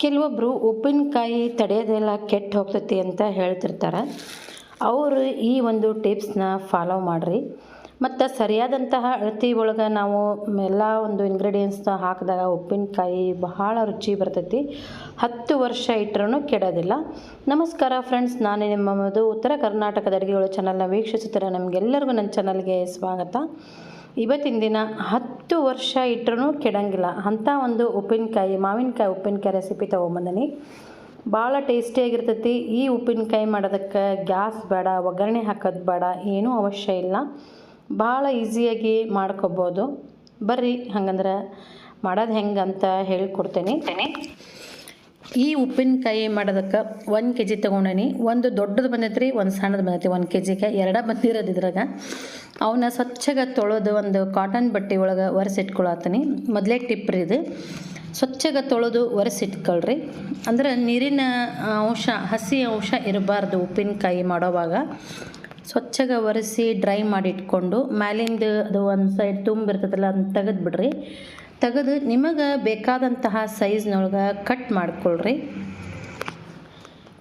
ಕೆಲವೊಬ್ಬರು ಉಪ್ಪಿನಕಾಯಿ ತಡೆಯೋದೆಲ್ಲ ಕೆಟ್ಟು ಹೋಗ್ತೈತಿ ಅಂತ ಹೇಳ್ತಿರ್ತಾರೆ. ಅವರು ಈ ಒಂದು ಟಿಪ್ಸ್ನ ಫಾಲೋ ಮಾಡಿರಿ. ಮತ್ತು ಸರಿಯಾದಂತಹ ಅಳತಿ ಒಳಗೆ ನಾವು ಎಲ್ಲ ಒಂದು ಇಂಗ್ರೀಡಿಯೆಂಟ್ಸ್ನ ಹಾಕಿದಾಗ ಉಪ್ಪಿನಕಾಯಿ ಬಹಳ ರುಚಿ ಬರ್ತೈತಿ. ಹತ್ತು ವರ್ಷ ಇಟ್ಟರೂ ಕೆಡೋದಿಲ್ಲ. ನಮಸ್ಕಾರ ಫ್ರೆಂಡ್ಸ್ ನಾನು ನಿಮ್ಮ ಮಧು. ಉತ್ತರ ಕರ್ನಾಟಕದ ಅಡುಗೆಗಳು ಚಾನಲ್ನ ವೀಕ್ಷಿಸುತ್ತಿರೋ ನಮಗೆಲ್ಲರಿಗೂ ನನ್ನ ಚಾನಲ್ಗೆ ಸ್ವಾಗತ. ಇವತ್ತಿನ ದಿನ ಹತ್ತು ವರ್ಷ ಇಟ್ಟರೂ ಕೆಡಂಗಿಲ್ಲ. ಅಂಥ ಒಂದು ಉಪ್ಪಿನಕಾಯಿ, ಮಾವಿನಕಾಯಿ ಉಪ್ಪಿನಕಾಯಿ ರೆಸಿಪಿ ತೊಗೊಂಬಂದಿನಿ. ಭಾಳ ಟೇಸ್ಟಿಯಾಗಿರ್ತೈತಿ ಈ ಉಪ್ಪಿನಕಾಯಿ ಮಾಡೋದಕ್ಕೆ ಗ್ಯಾಸ್ ಬೇಡ, ಒಗ್ಗರಣೆ ಹಾಕೋದು ಬೇಡ, ಏನೂ ಅವಶ್ಯ ಇಲ್ಲ. ಭಾಳ ಈಸಿಯಾಗಿ ಮಾಡ್ಕೊಬೋದು. ಬರ್ರಿ, ಹಂಗಂದ್ರೆ ಮಾಡೋದು ಹೆಂಗೆ ಅಂತ ಹೇಳ್ಕೊಡ್ತೇನೆ. ಈ ಉಪ್ಪಿನಕಾಯಿ ಮಾಡೋದಕ್ಕೆ ಒಂದು ಕೆ ಜಿ ತೊಗೊಂಡೇನಿ. ಒಂದು ದೊಡ್ಡದು ಬಂದೈತೆ ರೀ ಒಂದು ಸಣ್ಣದು ಬಂದೈತಿ ಒಂದು ಕೆ ಜಿಗೆ ಎರಡ ಬಂದಿರೋದು ಇದ್ರಾಗ. ಅವನ್ನ ಸ್ವಚ್ಛಗೆ ತೊಳೆದು ಒಂದು ಕಾಟನ್ ಬಟ್ಟೆ ಒಳಗೆ ಒರೆಸಿಟ್ಕೊಳತ್ತೀನಿ ಮೊದಲೇ ಟಿಪ್ ರೀ ಇದು. ಸ್ವಚ್ಛಗೆ ತೊಳೆದು ಒರೆಸಿಟ್ಕೊಳ್ರಿ ಅಂದ್ರೆ ನೀರಿನ ಅಂಶ, ಹಸಿ ಅಂಶ ಇರಬಾರ್ದು ಉಪ್ಪಿನಕಾಯಿ ಮಾಡೋವಾಗ. ಸ್ವಚ್ಛಗೆ ಒರೆಸಿ ಡ್ರೈ ಮಾಡಿ ಇಟ್ಕೊಂಡು, ಮ್ಯಾಲಿಂದ ಅದು ಒಂದು ಸೈಡ್ ತುಂಬಿರ್ತದಲ್ಲ ಅದನ್ನ ತೆಗೆದು ಬಿಡ್ರಿ ತೆಗೆದು ನಿಮಗೆ ಬೇಕಾದಂತಹ ಸೈಜ್ನೊಳಗೆ ಕಟ್ ಮಾಡ್ಕೊಳ್ರಿ.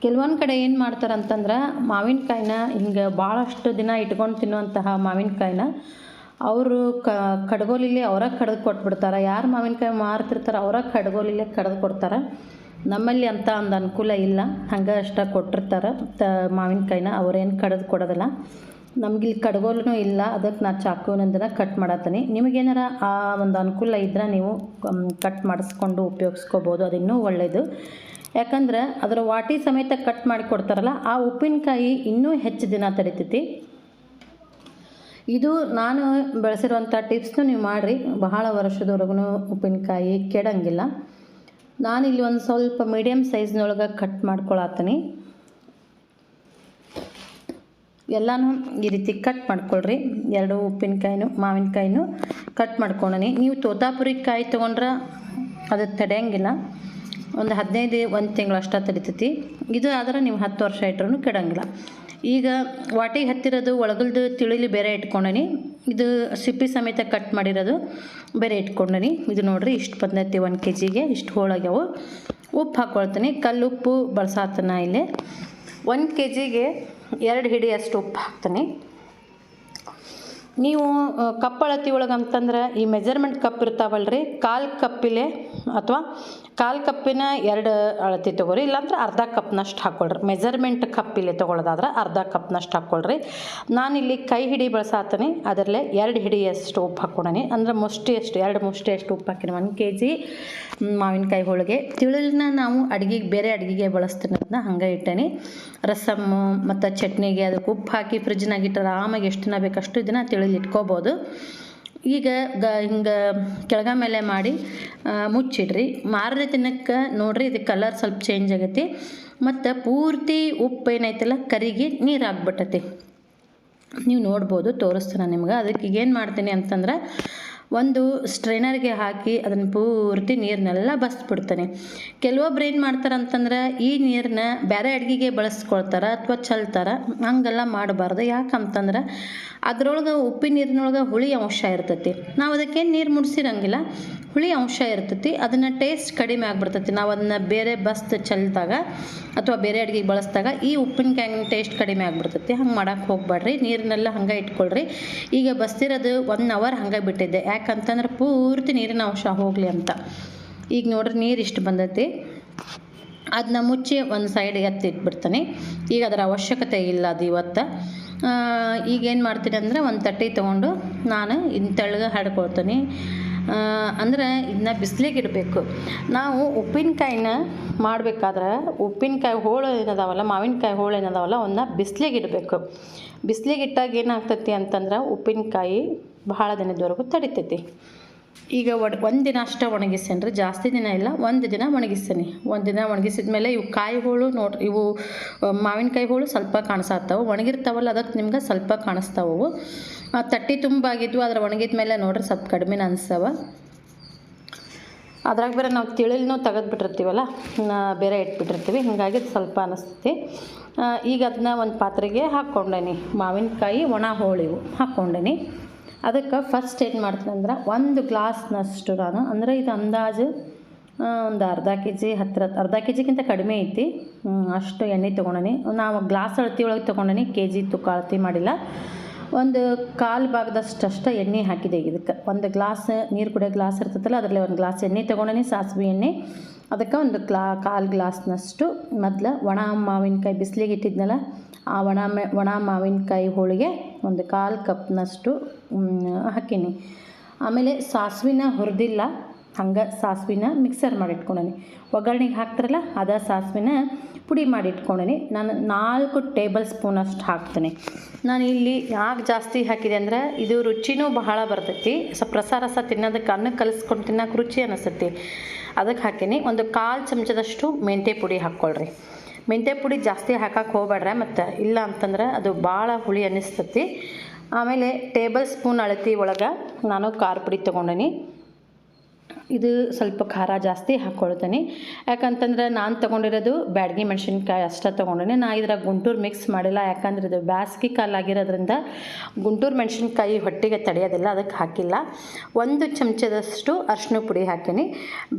ಕೆಲವೊಂದು ಕಡೆ ಏನು ಮಾಡ್ತಾರೆ ಅಂತಂದ್ರೆ ಮಾವಿನಕಾಯಿನ ಹಿಂಗೆ ಭಾಳಷ್ಟು ದಿನ ಇಟ್ಕೊಂಡು ತಿನ್ನುವಂತಹ ಮಾವಿನಕಾಯಿನ ಅವರು ಕ, ಕಡ್ಗೋಲಿಲಿ ಅವರ ಕಡ್ದು ಕೊಟ್ಬಿಡ್ತಾರೆ. ಯಾರು ಮಾವಿನಕಾಯಿ ಮಾರ್ತಿರ್ತಾರೆ ಅವರ ಕಡ್ಗೋಲಿಲೆ ಕಡ್ದು ಕೊಡ್ತಾರೆ. ನಮ್ಮಲ್ಲಿ ಅಂತ ಒಂದು ಅನುಕೂಲ ಇಲ್ಲ. ಹಂಗೆ ಅಷ್ಟ ಕೊಟ್ಟಿರ್ತಾರೆ. ತ, ಮಾವಿನಕಾಯಿನ ಅವ್ರೇನು ಕಡ್ದು ಕೊಡೋದಿಲ್ಲ. ನಮ್ಗೆ ಕಡ್ಗೋಲೂ ಇಲ್ಲ. ಅದಕ್ಕೆ ನಾ ಚಾಕುವಿನಿಂದ ಕಟ್ ಮಾಡತ್ತೀನಿ. ನಿಮಗೇನಾರ ಆ ಒಂದು ಅನುಕೂಲ ಇದ್ರೆ ನೀವು ಕಟ್ ಮಾಡಿಸ್ಕೊಂಡು ಉಪಯೋಗಿಸ್ಕೋಬೋದು. ಅದು ಇನ್ನೂ ಒಳ್ಳೆಯದು ಯಾಕಂದ್ರೆ ಅದರ ವಾಟಿ ಸಮೇತ ಕಟ್ ಮಾಡಿ ಕೊಡ್ತಾರಲ್ಲ, ಆ ಉಪ್ಪಿನಕಾಯಿ ಇನ್ನೂ ಹೆಚ್ಚು ದಿನ ತಡಿತೈತಿ. ಇದು ನಾನು ಬೆಳೆಸಿರುವಂಥ ಟಿಪ್ಸ್ನು ನೀವು ಮಾಡಿರಿ. ಬಹಳ ವರ್ಷದವರೆಗೂ ಉಪ್ಪಿನಕಾಯಿ ಕೆಡಂಗಿಲ್ಲ. ನಾನಿಲ್ಲಿ ಒಂದು ಸ್ವಲ್ಪ ಮೀಡಿಯಮ್ ಸೈಜ್ನೊಳಗೆ ಕಟ್ ಮಾಡ್ಕೊಳತ್ತೀನಿ. ಎಲ್ಲನೂ ಈ ರೀತಿ ಕಟ್ ಮಾಡ್ಕೊಳ್ರಿ. ಎರಡು ಉಪ್ಪಿನಕಾಯಿನೂ, ಮಾವಿನಕಾಯಿನೂ ಕಟ್ ಮಾಡ್ಕೊಂಡನಿ ನೀವು ತೋತಾಪುರಿ ಕಾಯಿ ತೊಗೊಂಡ್ರೆ ಅದು ತಡೆಯಂಗಿಲ್ಲ. ಒಂದು ಹದಿನೈದು ಒಂದು ತಿಂಗಳು ಅಷ್ಟ ತಡಿತೈತಿ. ಇದು ಆದ್ರೆ ನೀವು ಹತ್ತು ವರ್ಷ ಇಟ್ಟರೂ ಕೆಡಂಗಿಲ್ಲ. ಈಗ ವಾಟಿಗೆ ಹತ್ತಿರೋದು ಒಳಗಲ್ದು ತಿಳಿಲಿ ಬೇರೆ ಇಟ್ಕೊಂಡನಿ. ಇದು ಸಿಪ್ಪಿ ಸಮೇತ ಕಟ್ ಮಾಡಿರೋದು ಬೇರೆ ಇಟ್ಕೊಂಡನಿ. ಇದು ನೋಡಿರಿ ಇಷ್ಟು ಬಂದೈತಿ ಒಂದು ಕೆ ಜಿಗೆ ಇಷ್ಟು ಹೋಳಾಗ್ಯಾವು. ಉಪ್ಪು ಹಾಕ್ಕೊಳ್ತೀನಿ ಕಲ್ಲುಪ್ಪು ಬಳಸಾತನ ಇಲ್ಲಿ. ಒಂದು ಕೆ ಜಿಗೆ ಎರಡು ಹಿಡಿಯಷ್ಟು ಉಪ್ಪು ಹಾಕ್ತೀನಿ. ನೀವು ಕಪ್ ಅಳತಿ ಒಳಗೆ ಅಂತಂದ್ರೆ ಈ ಮೆಜರ್ಮೆಂಟ್ ಕಪ್ ಇರ್ತಾವಲ್ರಿ, ಕಾಲು ಕಪ್ಪಿಲೆ ಅಥವಾ ಕಾಲು ಕಪ್ಪಿನ ಎರಡು ಅಳತಿ ತೊಗೊರಿ ಇಲ್ಲಾಂದ್ರೆ ಅರ್ಧ ಕಪ್ನಷ್ಟು ಹಾಕ್ಕೊಳ್ರಿ ಮೆಜರ್ಮೆಂಟ್ ಇಲ್ಲಿ ತೊಗೊಳ್ಳೋದಾದ್ರೆ ಅರ್ಧ ಕಪ್ನಷ್ಟು ಹಾಕ್ಕೊಳ್ರಿ ಇಲ್ಲಿ ಕೈ ಹಿಡಿ ಬಳಸಾತೀನಿ, ಅದರಲ್ಲೇ ಎರಡು ಹಿಡಿಯಷ್ಟು ಉಪ್ಪು ಹಾಕ್ಕೊಡನಿ. ಅಂದ್ರೆ ಮುಷ್ಟಿಯಷ್ಟು, ಎರಡು ಮುಷ್ಟಿಯಷ್ಟು ಉಪ್ಪು ಹಾಕಿನ ಒಂದು ಕೆ ಜಿ ಮಾವಿನಕಾಯಿ ಹೋಳಿಗೆ. ತಿಳಿನ ನಾವು ಅಡುಗೆಗೆ, ಬೇರೆ ಅಡುಗೆಗೆ ಬಳಸ್ತೀನಿ ಅದನ್ನ ಹಂಗೆ ಇಟ್ಟೇನಿ. ರಸಮ್ಮು ಮತ್ತು ಚಟ್ನಿಗೆ ಅದಕ್ಕೆ ಉಪ್ಪು ಹಾಕಿ ಫ್ರಿಜ್ನಾಗಿಟ್ಟು ಆರಾಮಾಗಿ ಎಷ್ಟು ದಿನ ಬೇಕಷ್ಟು ದಿನ ತಿಳಿಲಿ ಇಟ್ಕೋಬೋದು. ಈಗ ಗ, ಹಿಂಗೆ ಕೆಳಗ ಮೇಲೆ ಮಾಡಿ ಮುಚ್ಚಿಡ್ರಿ. ಮಾರನೇ ದಿನಕ್ಕೆ ನೋಡ್ರಿ ಇದು ಕಲರ್ ಸ್ವಲ್ಪ ಚೇಂಜ್ ಆಗೈತಿ. ಮತ್ತು ಪೂರ್ತಿ ಉಪ್ಪು ಏನೈತಲ್ಲ, ಕರಿಗೆ ನೀರು ಆಗ್ಬಿಟ್ಟೈತಿ ನೀವು ನೋಡ್ಬೋದು, ತೋರಿಸ್ತೀನಿ ನಿಮ್ಗೆ. ಅದಕ್ಕೆ ಈಗ ಏನು ಮಾಡ್ತೀನಿ ಅಂತಂದ್ರೆ ಒಂದು ಸ್ಟ್ರೈನರ್ಗೆ ಹಾಕಿ ಅದನ್ನು ಪೂರ್ತಿ ನೀರನ್ನೆಲ್ಲ ಬಸ್ಬಿಡ್ತಾನೆ. ಕೆಲವೊಬ್ರು ಏನು ಮಾಡ್ತಾರೆ ಅಂತಂದ್ರೆ ಈ ನೀರನ್ನ ಬೇರೆ ಅಡುಗೆಗೆ ಬಳಸ್ಕೊಳ್ತಾರೆ ಅಥವಾ ಚಲ್ತಾರೆ, ಹಂಗೆಲ್ಲ ಮಾಡಬಾರ್ದು. ಯಾಕಂತಂದ್ರೆ ಅದ್ರೊಳಗೆ ಉಪ್ಪಿನ ನೀರಿನೊಳಗೆ ಹುಳಿ ಅಂಶ ಇರ್ತೈತಿ. ನಾವು ಅದಕ್ಕೆ ನೀರು ಮುಡ್ಸಿರಂಗಿಲ್ಲ, ಹುಳಿ ಅಂಶ ಇರ್ತೈತಿ. ಅದನ್ನು ಟೇಸ್ಟ್ ಕಡಿಮೆ ಆಗ್ಬಿಡ್ತೈತಿ. ನಾವು ಅದನ್ನ ಬೇರೆ ಬಸ್ದು ಚೆಲ್ದಾಗ ಅಥವಾ ಬೇರೆ ಅಡುಗೆಗೆ ಬಳಸಿದಾಗ ಈ ಉಪ್ಪಿನಕಾಯಿನ ಟೇಸ್ಟ್ ಕಡಿಮೆ ಆಗಿಬಿಡ್ತೈತಿ. ಹಂಗೆ ಮಾಡೋಕೆ ಹೋಗ್ಬೇಡ್ರಿ ನೀರನ್ನೆಲ್ಲ ಹಂಗೆ ಇಟ್ಕೊಳ್ರಿ. ಈಗ ಬಸ್ತಿರೋದು ಒನ್ ಅವರ್ ಹಂಗೆ ಬಿಟ್ಟಿದ್ದೆ. ಯಾಕಂತಂದ್ರೆ ಪೂರ್ತಿ ನೀರಿನ ಅಂಶ ಹೋಗಲಿ ಅಂತ. ಈಗ ನೋಡ್ರಿ ನೀರು ಇಷ್ಟು ಬಂದೈತಿ. ಅದನ್ನ ಮುಚ್ಚಿ ಒಂದು ಸೈಡ್ ಎತ್ತಿಟ್ಬಿಡ್ತೀನಿ ಈಗ ಅದರ ಅವಶ್ಯಕತೆ ಇಲ್ಲ ಅದು ಇವತ್ತು. ಈಗೇನು ಮಾಡ್ತೀನಿ ಅಂದರೆ ಒಂದು ತಟ್ಟೆ ತೊಗೊಂಡು ನಾನು ಇನ್ನು ತೆಳ್ಳಗೆ ಹಾಡ್ಕೊಳ್ತೀನಿ ಅಂದ್ರೆ ಇದನ್ನ ಬಿಸಿಲಿಗೆ ಇಡಬೇಕು. ನಾವು ಉಪ್ಪಿನಕಾಯಿನ ಮಾಡಬೇಕಾದ್ರೆ ಉಪ್ಪಿನಕಾಯಿ ಹೋಳು ಏನದಾವಲ್ಲ, ಮಾವಿನಕಾಯಿ ಹೋಳು ಏನದಾವಲ್ಲ ಅವನ್ನ ಬಿಸಿಲಿಗೆ ಇಡಬೇಕು. ಬಿಸಿಲಿಗೆ ಇಟ್ಟಾಗ ಏನಾಗ್ತೈತಿ ಅಂತಂದ್ರೆ ಉಪ್ಪಿನಕಾಯಿ ಬಹಳ ದಿನದವರೆಗೂ ತಡಿತೈತಿ. ಈಗ ಒಡ್, ಒಂದು ದಿನ ಅಷ್ಟೇ ಒಣಗಿಸ್ತೇನೆ ಜಾಸ್ತಿ ದಿನ ಇಲ್ಲ, ಒಂದು ದಿನ ಒಣಗಿಸ್ತೀನಿ ಒಂದು ದಿನ ಒಣಗಿಸಿದ ಮೇಲೆ ಇವು ಕಾಯಿಗಳು ನೋಡ್ರಿ ಇವು ಮಾವಿನಕಾಯಿ ಹೋಳು ಸ್ವಲ್ಪ ಕಾಣಿಸತ್ತವು ಒಣಗಿರ್ತಾವಲ್ಲ ಅದಕ್ಕೆ ನಿಮ್ಗೆ ಸ್ವಲ್ಪ ಕಾಣಿಸ್ತಾವು ಆ, ತಟ್ಟಿ ತುಂಬಾಗಿದ್ವು ಅದರ ಒಣಗಿದ ಮೇಲೆ ನೋಡ್ರಿ ಸ್ವಲ್ಪ ಕಡಿಮೆ ಅನಿಸ್ತವ ಅದ್ರಾಗ ಬೇರೆ ನಾವು ತಿಳಿಲ್ನೂ ತೆಗೆದ್ಬಿಟ್ಟಿರ್ತೀವಲ್ಲ ಬೇರೆ ಇಟ್ಬಿಟ್ಟಿರ್ತೀವಿ, ಹೀಗಾಗಿ ಸ್ವಲ್ಪ ಅನಿಸ್ತೈತಿ. ಈಗ ಅದನ್ನ ಒಂದು ಪಾತ್ರೆಗೆ ಹಾಕ್ಕೊಂಡೇನಿ ಮಾವಿನಕಾಯಿ ಒಣ ಹೋಳಿವು ಹಾಕ್ಕೊಂಡೇನಿ ಅದಕ್ಕೆ ಫಸ್ಟ್ ಏನು ಮಾಡ್ತೀನಿ ಅಂದ್ರೆ ಒಂದು ಗ್ಲಾಸ್ನಷ್ಟು ನಾನು, ಅಂದರೆ ಇದು ಅಂದಾಜು ಒಂದು ಅರ್ಧ ಕೆ ಜಿ ಹತ್ತಿರ ಅರ್ಧ ಕೆ ಜಿಗಿಂತ ಕಡಿಮೆ ಐತಿ. ಅಷ್ಟು ಎಣ್ಣೆ ತೊಗೊಂಡನಿ. ನಾವು ಗ್ಲಾಸ್ ಅಳತಿ ಒಳಗೆ ತೊಗೊಂಡನಿ ಕೆ ಜಿ ತುಕ್ಕ ಅಳತಿ ಮಾಡಿಲ್ಲ. ಒಂದು ಕಾಲು ಭಾಗದಷ್ಟು ಎಣ್ಣೆ ಹಾಕಿದೆ ಇದಕ್ಕೆ. ಒಂದು ಗ್ಲಾಸ್ ನೀರು ಕುಡಿಯೋ ಗ್ಲಾಸ್ ಇರ್ತೈತಲ್ಲ, ಅದರಲ್ಲಿ ಒಂದು ಗ್ಲಾಸ್ ಎಣ್ಣೆ ತೊಗೊಂಡನಿ, ಸಾಸಿವೆ ಎಣ್ಣೆ. ಅದಕ್ಕೆ ಒಂದು ಗ್ಲಾ, ಕಾಲು ಗ್ಲಾಸ್ನಷ್ಟು ಮೊದಲು ಒಣ ಮಾವಿನಕಾಯಿ, ಬಿಸಿಲಿಗೆ ಇಟ್ಟಿದ್ನಲ್ಲ, ಆ ಒಣ ಒಣ ಮಾವಿನಕಾಯಿ ಹೋಳಿಗೆ ಒಂದು ಕಾಲು ಕಪ್ನಷ್ಟು ಹಾಕೀನಿ. ಆಮೇಲೆ ಸಾಸಿವೆನ ಹುರಿದಿಲ್ಲ, ಹಂಗೆ ಸಾಸಿವೆನ ಮಿಕ್ಸರ್ ಮಾಡಿ ಇಟ್ಕೊಂಡೀನಿ ಒಗ್ಗರಣೆಗೆ ಹಾಕ್ತಾರಲ್ಲ, ಅದ ಸಾಸಿವೆನ ಪುಡಿ ಮಾಡಿ ಇಟ್ಕೊಂಡೀನಿ ನಾನು ನಾಲ್ಕು ಟೇಬಲ್ ಸ್ಪೂನ್ ಅಷ್ಟು ಹಾಕ್ತೀನಿ. ನಾನು ಇಲ್ಲಿ ಯಾಕೆ ಜಾಸ್ತಿ ಹಾಕಿದೆ ಅಂದ್ರೆ, ಇದು ರುಚಿನೂ ಬಹಳ ಬರ್ತೈತಿ. ಸ್ವಲ್ಪ ರಸ ತಿನ್ನೋದಕ್ಕೆ ಅನ್ನ ಕಲಿಸ್ಕೊಂಡು ತಿನ್ನೋಕೆ ರುಚಿ ಅನಿಸುತ್ತೆ. ಅದಕ್ಕೆ ಹಾಕೀನಿ. ಒಂದು ಕಾಲು ಚಮಚದಷ್ಟು ಮೆಂತೆ ಪುಡಿ ಹಾಕ್ಕೊಳ್ರಿ. ಮೆಂತ್ಯ ಪುಡಿ ಜಾಸ್ತಿ ಹಾಕಕ್ಕೆ ಹೋಗ್ಬೇಡ್ರೆ, ಮತ್ತು ಇಲ್ಲ ಅಂತಂದ್ರೆ ಅದು ಭಾಳ ಹುಳಿ ಅನ್ನಿಸ್ತತಿ. ಆಮೇಲೆ ಟೇಬಲ್ ಸ್ಪೂನ್ ಅಳತಿ ಒಳಗೆ ನಾನು ಖಾರ ಪುಡಿ ತೊಗೊಂಡೀನಿ. ಇದು ಸ್ವಲ್ಪ ಖಾರ ಜಾಸ್ತಿ ಹಾಕ್ಕೊಳ್ತೀನಿ ಯಾಕಂತಂದ್ರೆ ನಾನು ತೊಗೊಂಡಿರೋದು ಬ್ಯಾಡಗಿ ಮೆಣಸಿನ್ಕಾಯಿ ಅಷ್ಟೇ ತೊಗೊಂಡಿನಿ. ನಾ ಇದ್ರಾಗ ಗುಂಟೂರು ಮಿಕ್ಸ್ ಮಾಡಿಲ್ಲ. ಯಾಕಂದ್ರೆ ಇದು ಬ್ಯಾಸ್ಗೆ ಕಾಲ ಆಗಿರೋದ್ರಿಂದ ಗುಂಟೂರು ಮೆಣಸಿನ್ಕಾಯಿ ಹೊಟ್ಟೆಗೆ ತಡೆಯೋದಿಲ್ಲ, ಅದಕ್ಕೆ ಹಾಕಿಲ್ಲ. ಒಂದು ಚಮಚದಷ್ಟು ಅರಿಶಿನ ಪುಡಿ ಹಾಕೀನಿ.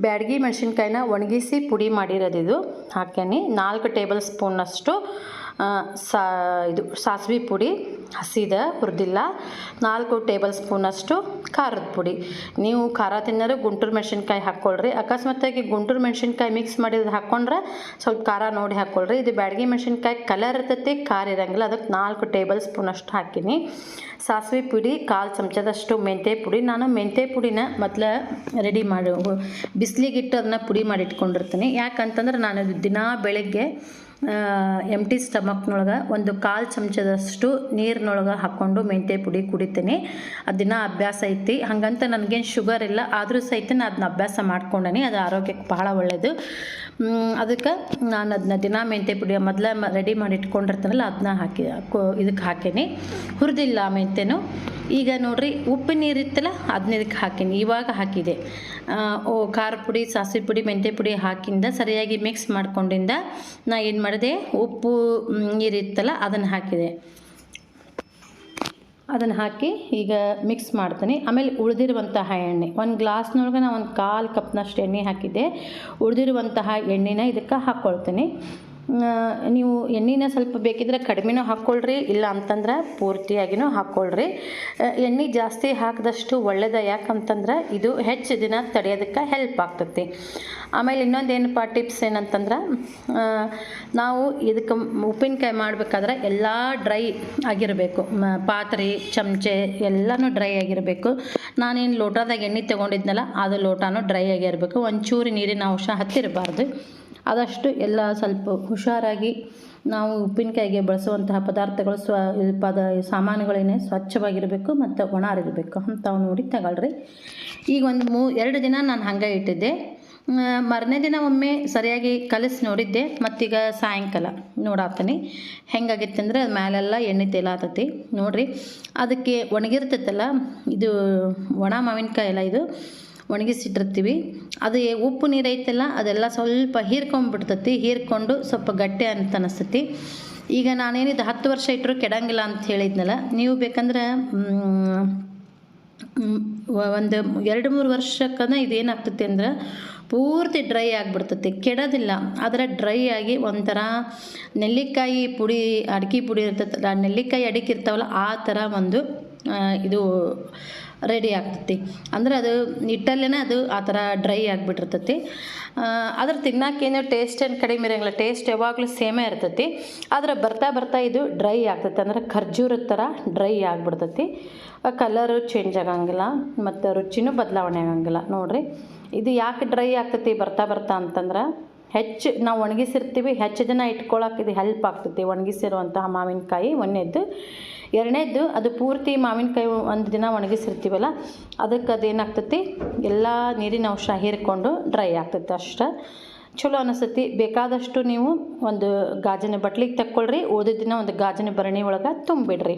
ಬ್ಯಾಡಗಿ ಮೆಣಸಿನ್ಕಾಯಿನ ಒಣಗಿಸಿ ಪುಡಿ ಮಾಡಿರೋದಿದು ಇದು. ಹಾಕೀನಿ. ನಾಲ್ಕು ಟೇಬಲ್ ಸ್ಪೂನಷ್ಟು ಸಾ, ಇದು ಸಾಸಿವೆ ಪುಡಿ. ಹಸಿದ, ಹುರಿದಿಲ್ಲ. ನಾಲ್ಕು ಟೇಬಲ್ ಸ್ಪೂನಷ್ಟು ಖಾರದ ಪುಡಿ. ನೀವು ಖಾರ ತಿನ್ನೋರು ಗುಂಟೂರು ಮೆಣಸಿನ್ಕಾಯಿ ಹಾಕ್ಕೊಳ್ರಿ. ಅಕಸ್ಮಾತಾಗಿ ಗುಂಟೂರು ಮೆಣಸಿನ್ಕಾಯಿ ಮಿಕ್ಸ್ ಮಾಡಿದ್ದು ಹಾಕ್ಕೊಂಡ್ರೆ ಸ್ವಲ್ಪ ಖಾರ ನೋಡಿ ಹಾಕ್ಕೊಳ್ರಿ. ಇದು ಬ್ಯಾಡಗಿ ಮೆಣಸಿನ್ಕಾಯಿ ಕಲರ್ ಇರ್ತೈತಿ, ಖಾರ ಇರೋಂಗಿಲ್ಲ. ಅದಕ್ಕೆ ನಾಲ್ಕು ಟೇಬಲ್ ಸ್ಪೂನಷ್ಟು ಹಾಕೀನಿ. ಸಾಸಿವೆ ಪುಡಿ, ಕಾಲು ಚಮಚದಷ್ಟು ಮೆಂತ್ಯ ಪುಡಿ. ನಾನು ಮೆಂತ್ಯ ಪುಡಿನ ಮೊದಲು ರೆಡಿ ಮಾಡಿ, ಬಿಸಿಲಿಗಿಟ್ಟು ಅದನ್ನು ಪುಡಿ ಮಾಡಿ ಇಟ್ಕೊಂಡಿರ್ತೀನಿ ಯಾಕಂತಂದ್ರೆ ನಾನು ದಿನಾ ಬೆಳಗ್ಗೆ ಎಂ ಟಿ ಸ್ಟಮಕ್ನೊಳಗೆ ಒಂದು ಕಾಲು ಚಮಚದಷ್ಟು ನೀರಿನೊಳಗೆ ಹಾಕ್ಕೊಂಡು ಮೆಂತ್ಯ ಪುಡಿ ಕುಡಿತೀನಿ. ಅದನ್ನು ಅಭ್ಯಾಸ ಐತಿ. ಹಾಗಂತ ನನಗೇನು ಶುಗರ್ ಇಲ್ಲ. ಆದರೂ ಸಹಿತ ನಾನು ಅದನ್ನ ಅಭ್ಯಾಸ ಮಾಡ್ಕೊಂಡೇನಿ. ಅದು ಆರೋಗ್ಯಕ್ಕೆ ಬಹಳ ಒಳ್ಳೆಯದು ಅದಕ್ಕೆ ನಾನು ಅದನ್ನ ದಿನ ಮೆಂತ್ಯ ಪುಡಿ ಮೊದಲೇ ರೆಡಿ ಮಾಡಿ ಇಟ್ಕೊಂಡಿರ್ತಾನಲ್ಲ ಅದನ್ನ ಹಾಕಿ ಇದಕ್ಕೆ ಹಾಕೀನಿ. ಹುರಿದಿಲ್ಲ ಮೆಂತ್ಯನು. ಈಗ ನೋಡ್ರಿ, ಉಪ್ಪು ನೀರಿತ್ತಲ್ಲ ಅದನ್ನ ಇದಕ್ಕೆ ಹಾಕೀನಿ. ಇವಾಗ ಹಾಕಿದೆ. ಓ, ಖಾರ ಪುಡಿ, ಸಾಸಿವೆ ಪುಡಿ, ಮೆಂತ್ಯ ಪುಡಿ ಹಾಕಿಂದ ಸರಿಯಾಗಿ ಮಿಕ್ಸ್ ಮಾಡ್ಕೊಂಡಿಂದ ನಾ ಏನು ಮಾಡಿದೆ, ಉಪ್ಪು ನೀರಿತ್ತಲ್ಲ ಅದನ್ನು ಹಾಕಿದೆ. ಅದನ್ನು ಹಾಕಿ ಈಗ ಮಿಕ್ಸ್ ಮಾಡ್ತೀನಿ. ಆಮೇಲೆ ಉಳಿದಿರುವಂತಹ ಎಣ್ಣೆ, ಒಂದು ಗ್ಲಾಸ್ನೊಳಗೆ ನಾನು ಒಂದು ಕಾಲು ಕಪ್ನಷ್ಟು ಎಣ್ಣೆ ಹಾಕಿದ್ದೆ. ಉಳಿದಿರುವಂತಹ ಎಣ್ಣೆನ ಇದಕ್ಕೆ ಹಾಕ್ಕೊಳ್ತೀನಿ ನೀವು ಎಣ್ಣೆನ ಸ್ವಲ್ಪ ಬೇಕಿದ್ರೆ ಕಡಿಮೆನೂ ಹಾಕ್ಕೊಳ್ರಿ, ಇಲ್ಲ ಅಂತಂದ್ರೆ ಪೂರ್ತಿಯಾಗಿನೂ ಹಾಕ್ಕೊಳ್ರಿ. ಎಣ್ಣೆ ಜಾಸ್ತಿ ಹಾಕಿದಷ್ಟು ಒಳ್ಳೇದ ಯಾಕಂತಂದ್ರೆ ಇದು ಹೆಚ್ಚು ದಿನ ತಡೆಯೋದಕ್ಕೆ ಹೆಲ್ಪ್ ಆಗ್ತೈತಿ. ಆಮೇಲೆ ಇನ್ನೊಂದು ಏನಪ್ಪ ಟಿಪ್ಸ್ ಏನಂತಂದ್ರೆ ನಾವು ಇದಕ್ಕೆ ಉಪ್ಪಿನಕಾಯಿ ಮಾಡಬೇಕಾದ್ರೆ ಎಲ್ಲ ಡ್ರೈ ಆಗಿರಬೇಕು. ಪಾತ್ರೆ, ಚಮಚೆ ಎಲ್ಲನೂ ಡ್ರೈ ಆಗಿರಬೇಕು. ನಾನೇನು ಲೋಟದಾಗ ಎಣ್ಣೆ ತೊಗೊಂಡಿದ್ನಲ್ಲ, ಅದು ಲೋಟನೂ ಡ್ರೈ ಆಗಿರಬೇಕು. ಒಂಚೂರು ನೀರಿನ ಅಂಶ ಹತ್ತಿರಬಾರ್ದು. ಆದಷ್ಟು ಎಲ್ಲ ಸ್ವಲ್ಪ ಹುಷಾರಾಗಿ ನಾವು ಉಪ್ಪಿನಕಾಯಿಗೆ ಬಳಸುವಂತಹ ಪದಾರ್ಥಗಳು ಸ್ವ ಪದ ಸಾಮಾನುಗಳೇನೆ ಸ್ವಚ್ಛವಾಗಿರಬೇಕು ಮತ್ತು ಒಣ ಇರಬೇಕು ಅಂಥವು ನೋಡಿ ತಗೊಳ್ರಿ. ಈಗ ಒಂದು ಮೂ, ಎರಡು ದಿನ ನಾನು ಹಂಗೆ ಇಟ್ಟಿದ್ದೆ. ಮರನೇ ದಿನ ಒಮ್ಮೆ ಸರಿಯಾಗಿ ಕಲಿಸಿ ನೋಡಿದ್ದೆ. ಮತ್ತೀಗ ಸಾಯಂಕಾಲ ನೋಡಾತೀನಿ. ಹೆಂಗಾಗಿತ್ತು ಅಂದರೆ ಅದು ಮ್ಯಾಲೆಲ್ಲ ಎಣ್ಣೆ ತೇಲಾತತಿ ನೋಡಿರಿ, ಅದಕ್ಕೆ ಒಣಗಿರ್ತೈತಲ್ಲ, ಇದು ಒಣ ಮಾವಿನಕಾಯಿ ಎಲ್ಲ ಇದು. ಒಣಗಿಸಿಟ್ಟಿರ್ತೀವಿ. ಅದು ಉಪ್ಪು ನೀರು ಐತಲ್ಲ, ಅದೆಲ್ಲ ಸ್ವಲ್ಪ ಹೀರ್ಕೊಂಡ್ಬಿಡ್ತತಿ ಹೀರ್ಕೊಂಡು ಸ್ವಲ್ಪ ಗಟ್ಟಿ ಅಂತ ಅನಿಸ್ತತಿ. ಈಗ ನಾನೇನಿದ್ದು ಹತ್ತು ವರ್ಷ ಇಟ್ಟರು ಕೆಡಂಗಿಲ್ಲ ಅಂತ ಹೇಳಿದ್ನಲ್ಲ, ನೀವು ಬೇಕಂದ್ರೆ ಒಂದು ಎರಡು ಮೂರು ವರ್ಷಕ್ಕನ ಇದೇನಾಗ್ತತಿ ಅಂದ್ರೆ ಪೂರ್ತಿ ಡ್ರೈ ಆಗಿಬಿಡ್ತೈತಿ, ಕೆಡೋದಿಲ್ಲ. ಆದರೆ ಡ್ರೈ ಆಗಿ ಒಂಥರ ನೆಲ್ಲಿಕಾಯಿ ಪುಡಿ, ಅಡಿಕೆ ಪುಡಿ ಇರ್ತೈತಲ್ಲ ನೆಲ್ಲಿಕಾಯಿ ಅಡಿಕೆ ಇರ್ತಾವಲ್ಲ, ಆ ಥರ ಒಂದು ಇದು ರೆಡಿ ಆಗ್ತೈತಿ. ಅಂದ್ರೆ ಅದು ಹಿಟ್ಟಲ್ಲೇ ಅದು ಆ ಥರ ಡ್ರೈ ಆಗಿಬಿಟ್ಟಿರ್ತೈತಿ. ಅದ್ರ ತಿನ್ನೋಕ್ಕೇನು ಟೇಸ್ಟ್ ಏನು ಕಡಿಮೆ ಇರೋಂಗಿಲ್ಲ. ಟೇಸ್ಟ್ ಯಾವಾಗಲೂ ಸೇಮೇ ಇರ್ತೈತಿ. ಆದರೆ ಬರ್ತಾ ಬರ್ತಾ ಇದು ಡ್ರೈ ಆಗ್ತೈತಿ. ಅಂದ್ರೆ ಖರ್ಜೂರದ ಥರ ಡ್ರೈ ಆಗಿಬಿಡ್ತೈತಿ. ಕಲರು ಚೇಂಜ್ ಆಗಂಗಿಲ್ಲ. ಮತ್ತು ರುಚಿನೂ ಬದಲಾವಣೆ ಆಗಂಗಿಲ್ಲ. ನೋಡಿರಿ, ಇದು ಯಾಕೆ ಡ್ರೈ ಆಗ್ತೈತಿ ಬರ್ತಾ ಬರ್ತಾ ಅಂತಂದ್ರೆ ಹೆಚ್ಚು ನಾವು ಒಣಗಿಸಿರ್ತೀವಿ, ಹೆಚ್ಚು ದಿನ ಇಟ್ಕೊಳ್ಳೋಕೆ ಇದು ಹೆಲ್ಪ್ ಆಗ್ತೈತಿ ಒಣಗಿಸಿರುವಂತಹ ಮಾವಿನಕಾಯಿ ಒಂದನೇದ್ದು ಎರಡನೇದ್ದು ಅದು ಪೂರ್ತಿ ಮಾವಿನಕಾಯಿ ಒಂದು ದಿನ ಒಣಗಿಸಿರ್ತೀವಲ್ಲ, ಅದಕ್ಕೆ ಅದೇನಾಗ್ತೈತಿ ಎಲ್ಲ ನೀರಿನ ಅಂಶ ಹೀರಿಕೊಂಡು ಡ್ರೈ ಆಗ್ತೈತಿ ಅಷ್ಟೆ. ಚಲೋ ಅನಿಸ್ತೈತಿ. ಬೇಕಾದಷ್ಟು ನೀವು ಒಂದು ಗಾಜಿನ ಬಟ್ಲಿಗೆ ತಕ್ಕೊಳ್ರಿ, ಓದಿದ ದಿನ ಒಂದು ಗಾಜಿನ ಭರಣಿ ಒಳಗೆ ತುಂಬಿಡ್ರಿ.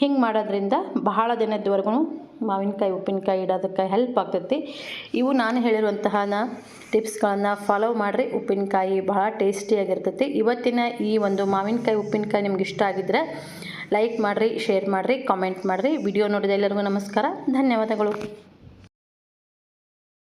ಹಿಂಗೆ ಮಾಡೋದ್ರಿಂದ ಬಹಳ ದಿನದವರೆಗೂ ಮಾವಿನಕಾಯಿ, ಉಪ್ಪಿನಕಾಯಿ ಇಡೋದಕ್ಕೆ ಹೆಲ್ಪ್ ಆಗ್ತೈತಿ. ಇವು ನಾನು ಹೇಳಿರುವಂತಹ ಟಿಪ್ಸ್ಗಳನ್ನು ಫಾಲೋ ಮಾಡಿರಿ. ಉಪ್ಪಿನಕಾಯಿ ಭಾಳ ಟೇಸ್ಟಿಯಾಗಿರ್ತೈತಿ ಇವತ್ತಿನ ಈ ಒಂದು ಮಾವಿನಕಾಯಿ, ಉಪ್ಪಿನಕಾಯಿ ನಿಮ್ಗೆ ಇಷ್ಟ ಆಗಿದ್ರೆ ಲೈಕ್ ಮಾಡಿರಿ ಶೇರ್ ಮಾಡಿರಿ ಕಾಮೆಂಟ್ ಮಾಡಿರಿ. ವಿಡಿಯೋ ನೋಡಿದ ಎಲ್ಲರಿಗೂ ನಮಸ್ಕಾರ. ಧನ್ಯವಾದಗಳು.